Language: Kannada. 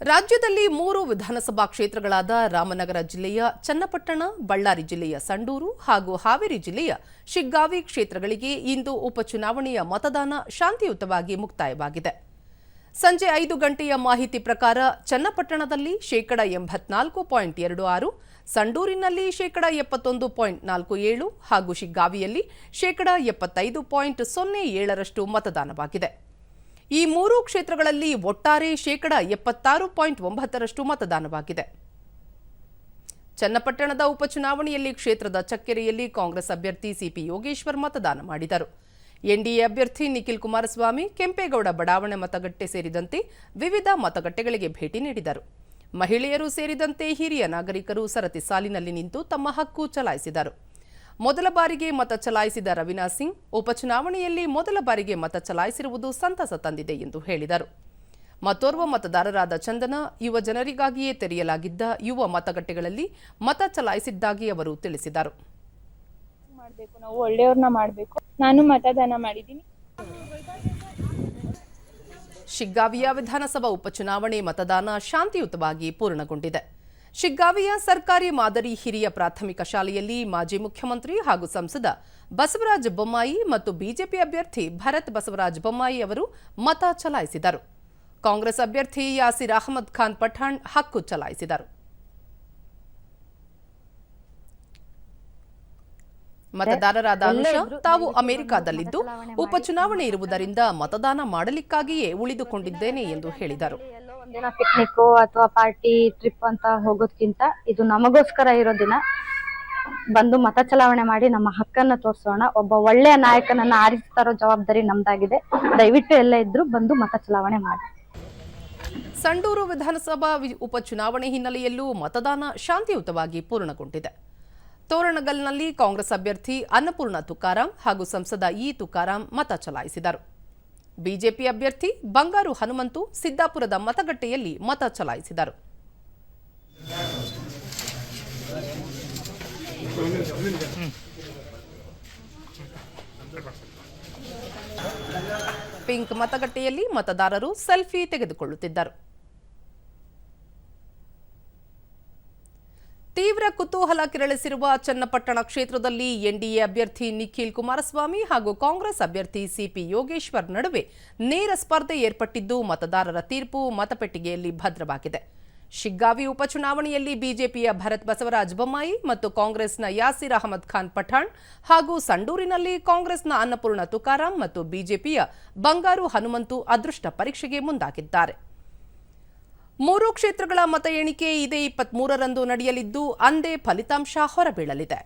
ರಾಜ್ಯದಲ್ಲಿ ಮೂರು ವಿಧಾನಸಭಾ ಕ್ಷೇತ್ರಗಳಾದ ರಾಮನಗರ ಜಿಲ್ಲೆಯ ಚನ್ನಪಟ್ಟಣ, ಬಳ್ಳಾರಿ ಜಿಲ್ಲೆಯ ಸಂಡೂರು ಹಾಗೂ ಹಾವೇರಿ ಜಿಲ್ಲೆಯ ಶಿಗ್ಗಾವಿ ಕ್ಷೇತ್ರಗಳಿಗೆ ಇಂದು ಉಪಚುನಾವಣೆಯ ಮತದಾನ ಶಾಂತಿಯುತವಾಗಿ ಮುಕ್ತಾಯವಾಗಿದೆ. ಸಂಜೆ ಐದು ಗಂಟೆಯ ಮಾಹಿತಿ ಪ್ರಕಾರ ಚನ್ನಪಟ್ಟಣದಲ್ಲಿ ಶೇಕಡ ಎಂಬತ್ನಾಲ್ಕು ಪಾಯಿಂಟ್ ಎರಡು ಆರು, ಸಂಡೂರಿನಲ್ಲಿ ಶೇಕಡ ಎಪ್ಪತ್ತೊಂದು ಪಾಯಿಂಟ್ ನಾಲ್ಕು ಏಳು ಹಾಗೂ ಶಿಗ್ಗಾವಿಯಲ್ಲಿ ಶೇಕಡ ಎಪ್ಪತ್ತೈದು ಪಾಯಿಂಟ್ ಸೊನ್ನೆ ಏಳರಷ್ಟು ಮತದಾನವಾಗಿದೆ. ಈ ಮೂರೂ ಕ್ಷೇತ್ರಗಳಲ್ಲಿ ಒಟ್ಟಾರೆ ಶೇಕಡ ಎಪ್ಪತ್ತಾರು ಪಾಯಿಂಟ್ ಒಂಬತ್ತರಷ್ಟು ಮತದಾನವಾಗಿದೆ. ಚನ್ನಪಟ್ಟಣದ ಉಪಚುನಾವಣೆಯಲ್ಲಿ ಕ್ಷೇತ್ರದ ಚಕ್ಕೆರೆಯಲ್ಲಿ ಕಾಂಗ್ರೆಸ್ ಅಭ್ಯರ್ಥಿ ಸಿಪಿ ಯೋಗೇಶ್ವರ್ ಮತದಾನ ಮಾಡಿದರು. ಎನ್ಡಿಎ ಅಭ್ಯರ್ಥಿ ನಿಖಿಲ್ ಕುಮಾರಸ್ವಾಮಿ, ಕೆಂಪೇಗೌಡ ಬಡಾವಣೆ ಮತಗಟ್ಟೆ ಸೇರಿದಂತೆ ವಿವಿಧ ಮತಗಟ್ಟೆಗಳಿಗೆ ಭೇಟಿ ನೀಡಿದರು. ಮಹಿಳೆಯರು ಸೇರಿದಂತೆ ಹಿರಿಯ ನಾಗರಿಕರು ಸರತಿ ಸಾಲಿನಲ್ಲಿ ನಿಂತು ತಮ್ಮ ಹಕ್ಕು ಚಲಾಯಿಸಿದರು. ಮೊದಲ ಬಾರಿಗೆ ಮತ ಚಲಾಯಿಸಿದ ರವೀನಾ ಸಿಂಗ್ ಉಪಚುನಾವಣೆಯಲ್ಲಿ ಮೊದಲ ಬಾರಿಗೆ ಮತ ಚಲಾಯಿಸಿರುವುದು ಸಂತಸ ತಂದಿದೆ ಎಂದು ಹೇಳಿದರು. ಮತ್ತೋರ್ವ ಮತದಾರರಾದ ಚಂದನ ಯುವ ಜನರಿಗಾಗಿಯೇ ತೆರೆಯಲಾಗಿದ್ದ ಯುವ ಮತಗಟ್ಟೆಗಳಲ್ಲಿ ಮತ ಚಲಾಯಿಸಿದ್ದಾಗಿ ಅವರು ತಿಳಿಸಿದರು. ಮಾಡಬೇಕು ನಾವು ಒಳ್ಳೆಯವ್ರನ್ನ ಮಾಡ್ಬೇಕು. ನಾನು ಮತದಾನ ಮಾಡಿದ್ದೀನಿ. ಶಿಗ್ಗಾವಿಯ ವಿಧಾನಸಭಾ ಉಪಚುನಾವಣೆ ಮತದಾನ ಶಾಂತಿಯುತವಾಗಿ ಪೂರ್ಣಗೊಂಡಿದೆ. ಶಿಗ್ಗಾವಿಯ ಸರ್ಕಾರಿ ಮಾದರಿ ಹಿರಿಯ ಪ್ರಾಥಮಿಕ ಶಾಲೆಯಲ್ಲಿ ಮಾಜಿ ಮುಖ್ಯಮಂತ್ರಿ ಹಾಗೂ ಸಂಸದ ಬಸವರಾಜ ಬೊಮ್ಮಾಯಿ ಮತ್ತು ಬಿಜೆಪಿ ಅಭ್ಯರ್ಥಿ ಭರತ್ ಬಸವರಾಜ ಬೊಮ್ಮಾಯಿ ಅವರು ಮತ ಚಲಾಯಿಸಿದರು. ಕಾಂಗ್ರೆಸ್ ಅಭ್ಯರ್ಥಿ ಯಾಸಿರ್ ಅಹಮದ್ ಖಾನ್ ಪಠಾಣ್ ಹಕ್ಕು ಚಲಾಯಿಸಿದರು. ಮತದಾರರಾದ ಅನುಷಾ ತಾವು ಅಮೆರಿಕಾದಲ್ಲಿದ್ದು ಉಪಚುನಾವಣೆ ಇರುವುದರಿಂದ ಮತದಾನ ಮಾಡಲಿಕ್ಕಾಗಿಯೇ ಉಳಿದುಕೊಂಡಿದ್ದೇನೆ ಎಂದು ಹೇಳಿದರು. ಒಂದಿನ ಪಿಕ್ನಿಕ್ ಅಥವಾ ಪಾರ್ಟಿ ಟ್ರಿಪ್ ಅಂತ ಹೋಗೋದ್ಕಿಂತ ಇದು ನಮಗೋಸ್ಕರ ಇರೋ ದಿನ. ಬಂದು ಮತ ಚಲಾವಣೆ ಮಾಡಿ ನಮ್ಮ ಹಕ್ಕನ್ನ ತೋರಿಸೋಣ. ಒಬ್ಬ ಒಳ್ಳೆಯ ನಾಯಕನನ್ನ ಆರಿಸ್ತಾರೋ ಜವಾಬ್ದಾರಿ ನಮ್ದಾಗಿದೆ. ದಯವಿಟ್ಟು ಎಲ್ಲ ಇದ್ರು ಬಂದು ಮತ ಚಲಾವಣೆ ಮಾಡಿ. ಸಂಡೂರು ವಿಧಾನಸಭಾ ಉಪಚುನಾವಣೆ ಹಿನ್ನೆಲೆಯಲ್ಲೂ ಮತದಾನ ಶಾಂತಿಯುತವಾಗಿ ಪೂರ್ಣಗೊಂಡಿದೆ. ತೋರಣಗಲ್ನಲ್ಲಿ ಕಾಂಗ್ರೆಸ್ ಅಭ್ಯರ್ಥಿ ಅನ್ನಪೂರ್ಣ ತುಕಾರಾಂ ಹಾಗೂ ಸಂಸದ ಇ ತುಕಾರಾಂ ಮತ ಚಲಾಯಿಸಿದರು. ಬಿಜೆಪಿ ಅಭ್ಯರ್ಥಿ ಬಂಗಾರು ಹನುಮಂತು ಸಿದ್ದಾಪುರದ ಮತಗಟ್ಟೆಯಲ್ಲಿ ಮತ ಚಲಾಯಿಸಿದರು. ಪಿಂಕ್ ಮತಗಟ್ಟೆಯಲ್ಲಿ ಮತದಾರರು ಸೆಲ್ಫಿ ತೆಗೆದುಕೊಳ್ಳುತ್ತಿದ್ದರು. ತೀವ್ರ ಕುತೂಹಲ ಕೆರಳಿಸಿರುವ ಚನ್ನಪಟ್ಟಣ ಕ್ಷೇತ್ರದಲ್ಲಿ ಎನ್ಡಿಎ ಅಭ್ಯರ್ಥಿ ನಿಖಿಲ್ ಕುಮಾರಸ್ವಾಮಿ ಹಾಗೂ ಕಾಂಗ್ರೆಸ್ ಅಭ್ಯರ್ಥಿ ಸಿಪಿ ಯೋಗೇಶ್ವರ್ ನಡುವೆ ನೇರ ಸ್ಪರ್ಧೆ ಏರ್ಪಟ್ಟಿದ್ದು ಮತದಾರರ ತೀರ್ಪು ಮತಪೆಟ್ಟಿಗೆಯಲ್ಲಿ ಭದ್ರವಾಗಿದೆ. ಶಿಗ್ಗಾವಿ ಉಪಚುನಾವಣೆಯಲ್ಲಿ ಬಿಜೆಪಿಯ ಭರತ್ ಬಸವರಾಜ ಬೊಮ್ಮಾಯಿ ಮತ್ತು ಕಾಂಗ್ರೆಸ್ನ ಯಾಸಿರ್ ಅಹಮದ್ ಖಾನ್ ಪಠಾಣ್ ಹಾಗೂ ಸಂಡೂರಿನಲ್ಲಿ ಕಾಂಗ್ರೆಸ್ನ ಅನ್ನಪೂರ್ಣ ತುಕಾರಾಂ ಮತ್ತು ಬಿಜೆಪಿಯ ಬಂಗಾರು ಹನುಮಂತು ಅದೃಷ್ಟ ಪರೀಕ್ಷೆಗೆ ಮುಂದಾಗಿದ್ದಾರೆ. ಮೂರು ಕ್ಷೇತ್ರಗಳ ಮತ ಎಣಿಕೆ ಇದೇ ಇಪ್ಪತ್ಮೂರರಂದು ನಡೆಯಲಿದ್ದು ಅಂದೇ ಫಲಿತಾಂಶ ಹೊರಬೀಳಲಿದೆ.